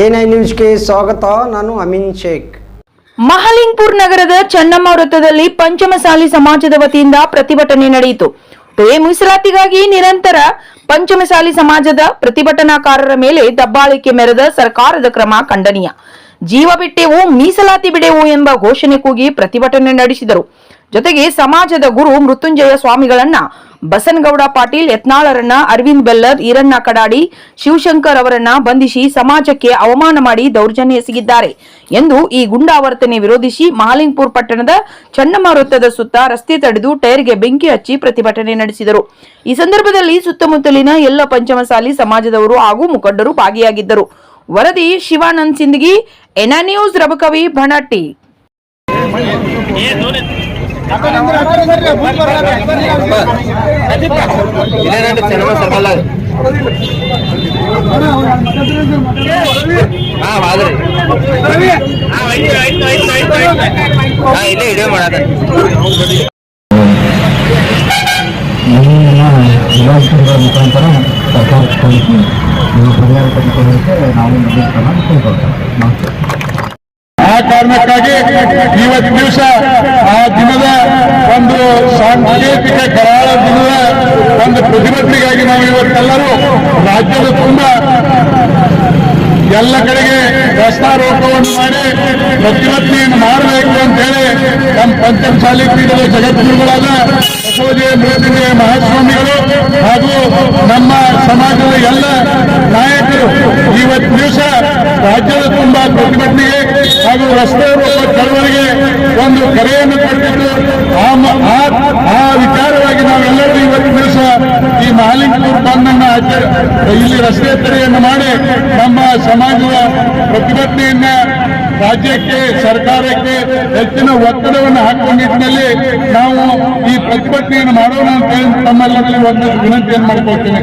NI ನ್ಯೂಸ್ಗೆ ಸ್ವಾಗತ. ನಾನು ಅಮಿನ್ ಶೇಖ್. ಮಹಲಿಂಗ್ಪುರ್ ನಗರದ ಚನ್ನಮ್ಮ ವೃತ್ತದಲ್ಲಿ ಪಂಚಮಸಾಲಿ ಸಮಾಜದ ವತಿಯಿಂದ ಪ್ರತಿಭಟನೆ ನಡೆಯಿತು. ಪೇ ಮೀಸಲಾತಿಗಾಗಿ ನಿರಂತರ ಪಂಚಮಸಾಲಿ ಸಮಾಜದ ಪ್ರತಿಭಟನಾಕಾರರ ಮೇಲೆ ದಬ್ಬಾಳಿಕೆ ಮೆರೆದ ಸರ್ಕಾರದ ಕ್ರಮ ಖಂಡನೀಯ. ಜೀವ ಬಿಟ್ಟೆವು, ಮೀಸಲಾತಿ ಬಿಡೆವು ಎಂಬ ಘೋಷಣೆ ಕೂಗಿ ಪ್ರತಿಭಟನೆ ನಡೆಸಿದರು. ಜೊತೆಗೆ ಸಮಾಜದ ಗುರು ಮೃತ್ಯುಂಜಯ ಸ್ವಾಮಿಗಳನ್ನ ಬಸನಗೌಡ ಪಾಟೀಲ್, ಯತ್ನಾಳರನ್ನ ಅರವಿಂದ್ ಬೆಲ್ಲರ್ ಈರಣ್ಣ ಕಡಾಡಿ, ಶಿವಶಂಕರ್ ಅವರನ್ನ ಬಂಧಿಸಿ ಸಮಾಜಕ್ಕೆ ಅವಮಾನ ಮಾಡಿ ದೌರ್ಜನ್ಯ ಎಸಗಿದ್ದಾರೆ ಎಂದು ಈ ಗುಂಡಾವರ್ತನೆ ವಿರೋಧಿಸಿ ಮಹಾಲಿಂಗ್ಪುರ್ ಪಟ್ಟಣದ ಚನ್ನಮ್ಮ ವೃತ್ತದ ಸುತ್ತ ರಸ್ತೆ ತಡೆದು ಟೈರ್ಗೆ ಬೆಂಕಿ ಹಚ್ಚಿ ಪ್ರತಿಭಟನೆ ನಡೆಸಿದರು. ಈ ಸಂದರ್ಭದಲ್ಲಿ ಸುತ್ತಮುತ್ತಲಿನ ಎಲ್ಲ ಪಂಚಮಸಾಲಿ ಸಮಾಜದವರು ಹಾಗೂ ಮುಖಂಡರು ಭಾಗಿಯಾಗಿದ್ದರು. ವರದಿ ಶಿವಾನಂದ್ ಸಿಂದಗಿ ಎನಾ ನ್ಯೂಸ್ ರಬಕವಿ ಭಣಟ್ಟಿ ಇಲ್ಲೇನಂటే ಸಿನಿಮಾ ಸರ್ಕಲ್ ಹಾ ಹಾದ್ರಿ ಹಾ ಇಲ್ಲೇ ವಿಡಿಯೋ ಮಾಡದ ಇಲಾಖೆಗಳ ಮುಖಾಂತರ ಸರ್ಕಾರ ನೀವು ಆ ಕಾರಣಕ್ಕಾಗಿ ಇವತ್ತು ದಿವಸ, ಆ ದಿನದ ಒಂದು ಸಾಂಕೇತಿಕ ಕರಾಳ ದಿನದ ಪ್ರತಿಭಟನೆಗಾಗಿ ನಾವು ಇವತ್ತೆಲ್ಲರೂ ರಾಜ್ಯದ ತುಂಬ ಎಲ್ಲ ಕಡೆಗೆ ರಸ್ತಾರೋಪವನ್ನು ಮಾಡಿ ಪ್ರತಿಭಟನೆಯನ್ನು ಮಾಡಬೇಕು ಅಂತ ಹೇಳಿ ನಮ್ಮ ಪಂಚಮಸಾಲಿ ಪೀಠದ ಜಗದ್ಗುರುಗಳಾದ ಬಸವಜಯ ಮೃತ್ಯುಜಯ ಮಹಾಸ್ವಾಮಿಗಳು ಹಾಗೂ ನಮ್ಮ ಸಮಾಜದ ಎಲ್ಲ ನಾಯಕರು ಇವತ್ತು ದಿವಸ ರಾಜ್ಯದ ತುಂಬಾ ಪ್ರತಿಭಟನೆಗೆ ಹಾಗೂ ರಸ್ತೆ ಚಳವಳಿಗೆ ಒಂದು ಕರೆಯನ್ನು ಕೊಟ್ಟಿದ್ದು ಆ ಮ- ಆ- ಆ ವಿಚಾರವಾಗಿ ನಾವೆಲ್ಲರೂ ಇವತ್ತು ದಿವಸ ಈ ಮಹಾಲಿಂಗಪುರ ಬಂದನ್ನ ಇಲ್ಲಿ ರಸ್ತೆ ತಡೆಯನ್ನು ಮಾಡಿ ನಮ್ಮ ಸಮಾಜದ ಪ್ರತಿಭಟನೆಯನ್ನ ರಾಜ್ಯಕ್ಕೆ, ಸರ್ಕಾರಕ್ಕೆ ಹೆಚ್ಚಿನ ಒತ್ತಡವನ್ನು ಹಾಕುವ ನಿಟ್ಟಿನಲ್ಲಿ ನಾವು ಈ ಪ್ರತಿಭಟನೆಯನ್ನು ಮಾಡೋಣ ಅಂತ ಹೇಳಿ ತಮ್ಮೆಲ್ಲರಲ್ಲಿ ಒಂದು ವಿನಂತಿಯನ್ನು ಮಾಡ್ಕೊಳ್ತೇನೆ.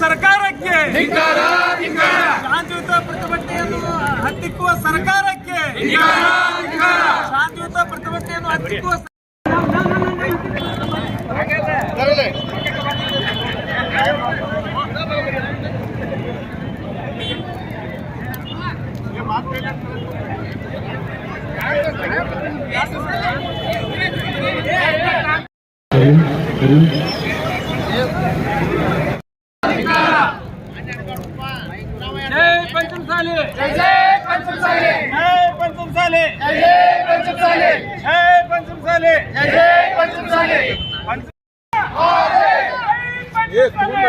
ಸರ್ಕಾರಕ್ಕೆ ಶಾಂತಿಯುತ ಪ್ರತಿಭಟನೆಯನ್ನು ಹತ್ತಿಕ್ಕುವ ಸರ್ಕಾರಕ್ಕೆ ಶಾಂತಿಯುತ ಪ್ರತಿಭಟನೆಯನ್ನು ಹತ್ತಿಕ್ಕುವ ಜೈ ಪಂಚಮಸಾಲಿ. ಜೈ ಜೈ. ಪಂಚಮಸಾಲಿ ಜೈ ಪಂಚಮಸಾಲಿ ಜೈ ಜೈ ಪಂಚಮಸಾಲಿ ಜೈ ಪಂಚಮಸಾಲಿ ಜೈ ಜೈ ಪಂಚಮಸಾಲಿ ಧಿಕ್ಕಾರ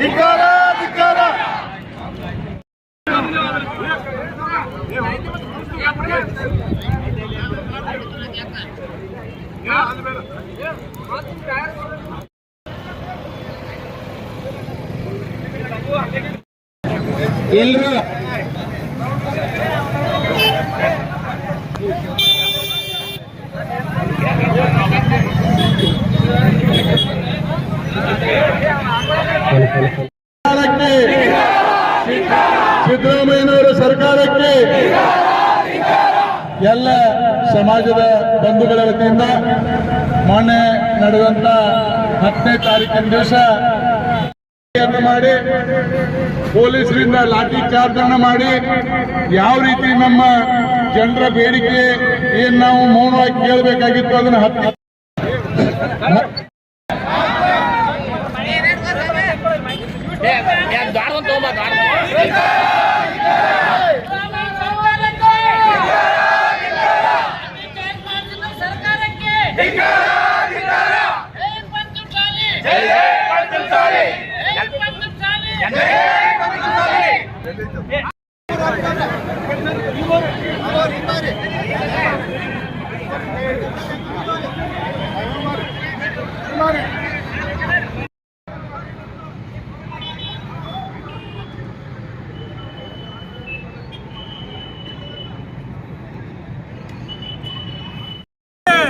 ಧಿಕ್ಕಾರ ಎಲ್ರು? ಸಿದ್ದರಾಮಯ್ಯನವರ ಸರ್ಕಾರಕ್ಕೆ ಎಲ್ಲ ಸಮಾಜದ ಬಂಧುಗಳ ವತಿಯಿಂದ ಮೊನ್ನೆ ನಡೆದಂತ ಹತ್ತನೇ ತಾರೀಕಿನ ದಿವಸ ಮಾಡಿ ಪೊಲೀಸರಿಂದ ಲಾಠಿ ಚಾರ್ಜ್ ಅನ್ನು ಮಾಡಿ ಯಾವ ರೀತಿ ನಮ್ಮ ಜನರ ಬೇಡಿಕೆ ಏನ್ ನಾವು ಮೌನವಾಗಿ ಕೇಳಬೇಕಾಗಿತ್ತು ಅದನ್ನು ಹತ್ತಿ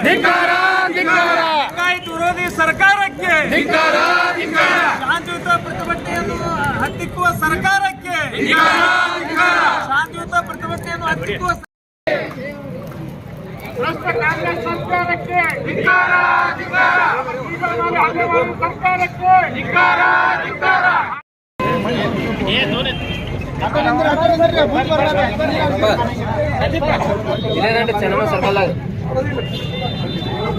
Dinkara, Dinkara! ವಿರೋಧಿ ಸರ್ಕಾರಕ್ಕೆ. ಶಾಂತಿಯುತ ಪ್ರತಿಭಟನೆಯನ್ನು ಹತ್ತಿಕ್ಕುವ ಸರ್ಕಾರಕ್ಕೆ. ಶಾಂತಿಯುತ ಪ್ರತಿಭಟನೆಯನ್ನು ಹತ್ತಿಕ್ಕುವ ಭ್ರಷ್ಟ ಕಾಂಗ್ರೆಸ್ ಸರ್ಕಾರಕ್ಕೆ. ಸರ್ಕಾರಕ್ಕೆ ಸರ್ಕಲ್